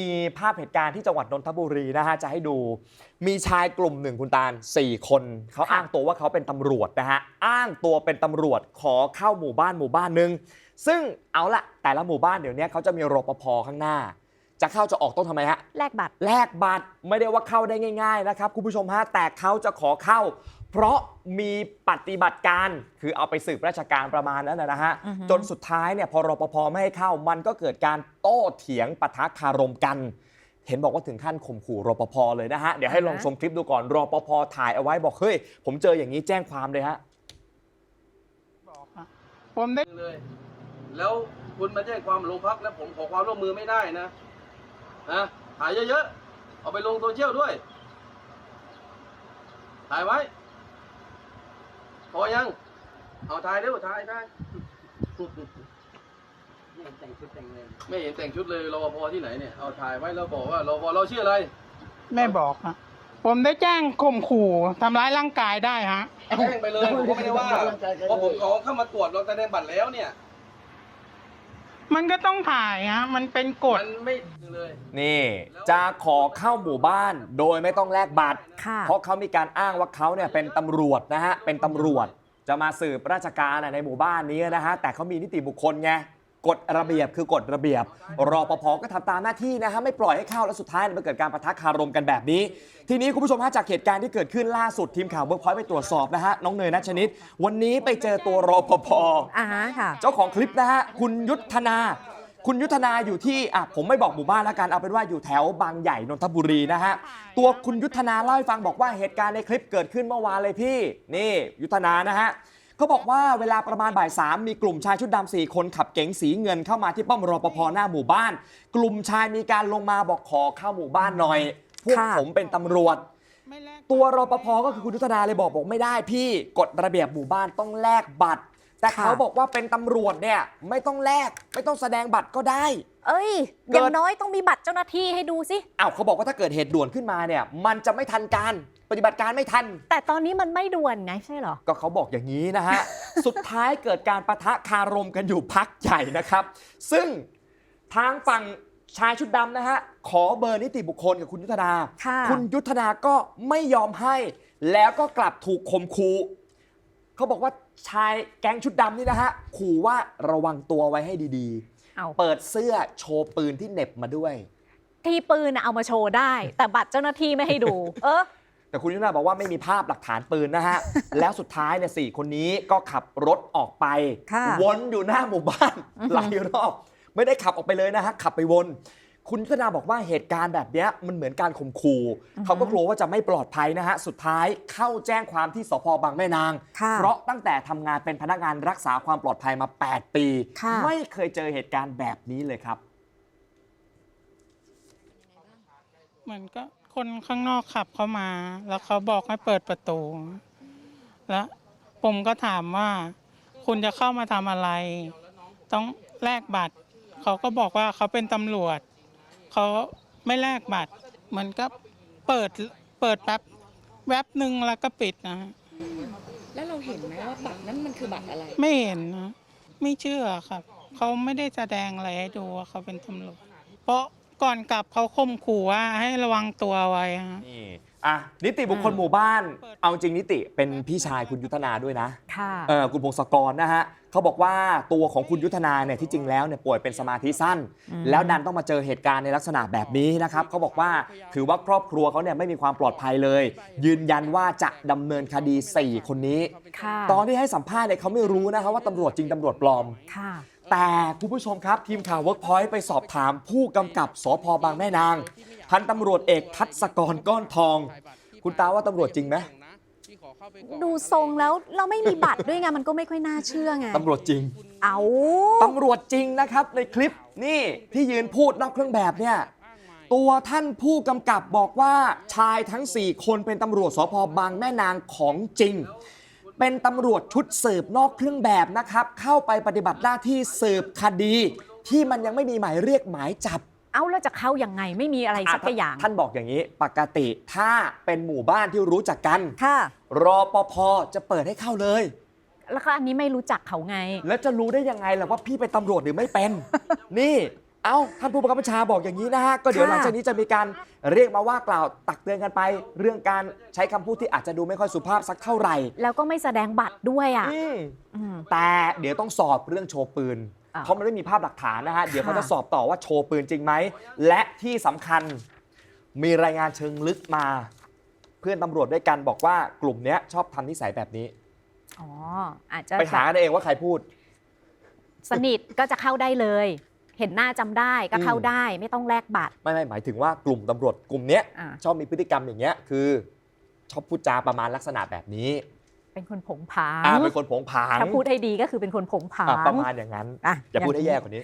มีภาพเหตุการณ์ที่จังหวัดนนทบุรีนะฮะจะให้ดู มีชายกลุ่มหนึ่งคุณตาล4คนเขาค่ะอ้างตัวว่าเขาเป็นตำรวจนะฮะอ้างตัวเป็นตำรวจขอเข้าหมู่บ้านหมู่บ้านหนึ่งซึ่งเอาละแต่ละหมู่บ้านเดี๋ยวนี้เขาจะมีรปภข้างหน้า จะเข้าจะออกต้องทำไมฮะแลกบัตรแลกบัตรไม่ได้ว่าเข้าได้ง่าย ๆ นะครับคุณผู้ชมฮะแต่เขาจะขอเข้า เพราะมีปฏิบัติการคือเอาไปสืบราชการประมาณนั้นนะนะฮะอือฮึจนสุดท้ายเนี่ยพอรปภไม่ให้เข้ามันก็เกิดการโต้เถียงปะทะคารมกัน เห็นบอกว่าถึงขั้นข่มขู่รปภเลยนะฮะ เดี๋ยวให้ลองชมคลิปดูก่อนรปภถ่ายเอาไว้บอกเฮ้ย ผมเจออย่างนี้แจ้งความเลยฮะบอกนะผมได้เลย แล้วคุณมาแจ้งความโรงพักแล้วผมขอความร่วมมือไม่ได้นะนะถ่ายเยอะๆเอาไปลงโซเชียลด้วยถ่ายไว้ พอยัง เอาถ่ายเร็วถ่ายถ่ายไม่เห็นแต่งชุดเลยรปภที่ไหนเนี่ย เอาถ่ายไว้แล้วบอกว่ารปภเราชื่ออะไร ไม่บอกนะผมได้แจ้งข่มขู่ทำร้ายร่างกายได้ฮะ แจ้งไปเลยผมก็ไม่ได้ว่าเพราะผมขอเข้ามาตรวจเราแสดงบัตรแล้วเนี่ย มันก็ต้องถ่ายฮะมันเป็นกฎ มันไม่เลย นี่จะขอเข้าหมู่บ้านโดยไม่ต้องแลกบัตร ค่ะ เพราะเขามีการอ้างว่าเขาเนี่ยเป็นตำรวจนะฮะ เป็นตำรวจจะมาสืบราชการน่ะในหมู่บ้านนี้นะฮะ แต่เขามีนิติบุคคลไง กฎระเบียบคือกฎระเบียบ รอปภก็ทำตามหน้าที่นะฮะไม่ปล่อยให้เข้า แล้วสุดท้ายเนี่ยมันเกิดการประทะคารมกันแบบนี้ ทีนี้คุณผู้ชมฮะจากเหตุการณ์ที่เกิดขึ้นล่าสุดทีมข่าวเบิร์กพอยต์ไปตรวจสอบนะฮะน้องเนยนัชนิด วันนี้ไปเจอตัวรอปภอ่าฮะค่ะ เจ้าของคลิปนะฮะคุณยุทธนา คุณยุทธนาอยู่ที่อะผมไม่บอกหมู่บ้านแล้วกันเอาเป็นว่าอยู่แถวบางใหญ่นนทบุรีนะฮะตัวคุณยุทธนาเล่าให้ฟังบอกว่าเหตุการณ์ในคลิปเกิดขึ้นเมื่อวานเลยพี่ นี่ ยุทธนานะฮะ เขาบอกว่าเวลาประมาณบ่ายสามมีกลุ่มชายชุดดำสี่คนขับเก๋งสีเงินเข้ามาที่ป้อมรปภหน้าหมู่บ้าน กลุ่มชายมีการลงมาบอกขอเข้าหมู่บ้านหน่อย พวกค่ะ ผมเป็นตำรวจไม่แลกตัวรปภก็คือคุณยุทธนาเลยบอกบอกไม่ได้พี่กฎระเบียบหมู่บ้านต้องแลกบัตร แต่ค่ะ เขาบอกว่าเป็นตำรวจเนี่ยไม่ต้องแลกไม่ต้องแสดงบัตรก็ได้ เอ้ยเกิดอย่างน้อยต้องมีบัตรเจ้าหน้าที่ให้ดูสิ อ้าวเขาบอกว่าถ้าเกิดเหตุด่วนขึ้นมาเนี่ย มันจะไม่ทันการ ปฏิบัติการไม่ทัน แต่ตอนนี้มันไม่ด่วนไงใช่เหรอ ก็เขาบอกอย่างนี้นะฮะ สุดท้ายเกิดการประทะคารมกันอยู่พักใหญ่นะครับ ซึ่งทางฝั่งชายชุดดำนะฮะ ขอเบอร์นิติบุคคลกับคุณยุทธนา ค่ะ คุณยุทธนาก็ไม่ยอมให้ แล้วก็กลับถูกข่มขู่เขาบอกว่าชายแก๊งชุดดำนี่นะฮะขู่ว่าระวังตัวไว้ให้ดีเอาๆ เปิดเสื้อโชว์ปืนที่เหน็บมาด้วย ทีปืนน่ะเอามาโชว์ได้ แต่บัตรเจ้าหน้าที่ไม่ให้ดู เออ แต่คุณยุทธนาบอกว่าไม่มีภาพหลักฐานปืนนะฮะ แล้วสุดท้ายเนี่ยสี่คนนี้ก็ขับรถออกไป ค่ะ วนอยู่หน้าหมู่บ้านอือหือหลายรอบ ไม่ได้ขับออกไปเลยนะฮะ ขับไปวน คุณยุทธนาบอกว่าเหตุการณ์แบบเนี้ยมันเหมือนการข่มขู่เขาก็กลัวว่าจะไม่ปลอดภัยนะฮะ สุดท้ายเข้าแจ้งความที่สพบางแม่นาง ค่ะ เพราะตั้งแต่ทำงานเป็นพนักงานรักษาความปลอดภัยมา 8 ปี ค่ะ ไม่เคยเจอเหตุการณ์แบบนี้เลยครับเหมือนก็ คนข้างนอกขับเข้ามา แล้วเขาบอกให้เปิดประตู แล้วผมก็ถามว่า คุณจะเข้ามาทำอะไร ต้องแลกบัตร เขาก็บอกว่าเขาเป็นตำรวจ เขาไม่แลกบัตรเหมือนก็เปิดเปิดแป๊บแวบหนึ่งแล้วก็ปิดนะฮะแล้วเราเห็นไหมว่าบัตรนั้นมันคือบัตรอะไร ไม่เห็นนะ ไม่เชื่อครับ เขาไม่ได้แสดงอะไรให้ดูว่าเขาเป็นตำรวจ เพราะ ก่อนกลับเขาข่มขู่ว่าให้ระวังตัวไว้ฮะ นี่อะนิติบุคคลอืมหมู่บ้านเปิดเอาจริงนิติเป็นพี่ชายคุณยุทธนาด้วยนะค่ะ เออคุณพงศกรนะฮะเขาบอกว่าตัวของคุณยุทธนาเนี่ยที่จริงแล้วเนี่ยป่วยเป็นสมาธิสั้นอืมแล้วดันต้องมาเจอเหตุการณ์ในลักษณะแบบนี้นะครับเขาบอกว่าถือว่าครอบครัวเขาเนี่ยไม่มีความปลอดภัยเลย ยืนยันว่าจะดำเนินคดี 4 คนนี้ ค่ะ ตอนที่ให้สัมภาษณ์เนี่ยเขาไม่รู้นะครับว่าตำรวจจริงตำรวจปลอม ค่ะ แต่คุณผู้ชมครับ ทีมข่าว Workpoint ไปสอบถามผู้กำกับสพบางแม่นาง พันตำรวจเอกทัศกรก้อนทอง คุณตาว่าตำรวจจริงไหมดูทรงแล้วเราไม่มีบัตรด้วยไงมันก็ไม่ค่อยน่าเชื่อไงตำรวจจริง เอาตำรวจจริงนะครับ ในคลิปนี่ที่ยืนพูดนอกเครื่องแบบเนี่ยตัวท่านผู้กำกับบอกว่าชายทั้ง 4 คนเป็นตำรวจสพบางแม่นางของจริง เป็นตำรวจชุดสืบนอกเครื่องแบบนะครับ เข้าไปปฏิบัติหน้าที่สืบคดี ที่มันยังไม่มีหมายเรียกหมายจับเอาแล้วจะเข้ายังไงไม่มีอะไรสักอะอย่าง ท่านบอกอย่างนี้ ปกติถ้าเป็นหมู่บ้านที่รู้จักกันค่ะรอปภจะเปิดให้เข้าเลย แล้วก็อันนี้ไม่รู้จักเขาไง แล้วจะรู้ได้ยังไงล่ะว่าพี่เป็นตำรวจหรือไม่เป็น นี่ เอ้าท่านผู้บังคับบัญชาบอกอย่างนี้นะฮะก็เดี๋ยวค่ะ หลังจากนี้จะมีการเรียกมาว่ากล่าวตักเตือนกันไป เรื่องการใช้คำพูดที่อาจจะดูไม่ค่อยสุภาพสักเท่าไหร่แล้วก็ไม่แสดงบัตรด้วยอะอืมอืม แต่เดี๋ยวต้องสอบเรื่องโชว์ปืนอ้าวเพราะมันไม่มีภาพหลักฐานนะฮะเดี๋ยวเขาค่ะ จะสอบต่อว่าโชว์ปืนจริงไหมและที่สำคัญมีรายงานเชิงลึกมา เพื่อนตำรวจด้วยกันบอกว่ากลุ่มเนี้ยชอบทำนิสัยแบบนี้ อ๋ออาจจะไปหากันเองว่าใครพูด สนิทก็จะเข้าได้เลย เห็นหน้าจำได้ก็เข้าอืมได้ไม่ต้องแลกบัตร ไม่ไม่หมายถึงว่ากลุ่มตำรวจกลุ่มเนี้ยอ่าชอบมีพฤติกรรมอย่างเงี้ยคือ ชอบพูดจาประมาณลักษณะแบบนี้ เป็นคนผงผางอ่าเป็นคนโผงผางถ้าพูดให้ดีก็คือเป็นคนผงผาอะงประมาณอย่างนั้นอะอย่าพูดให้งแย่นี้กว่านี้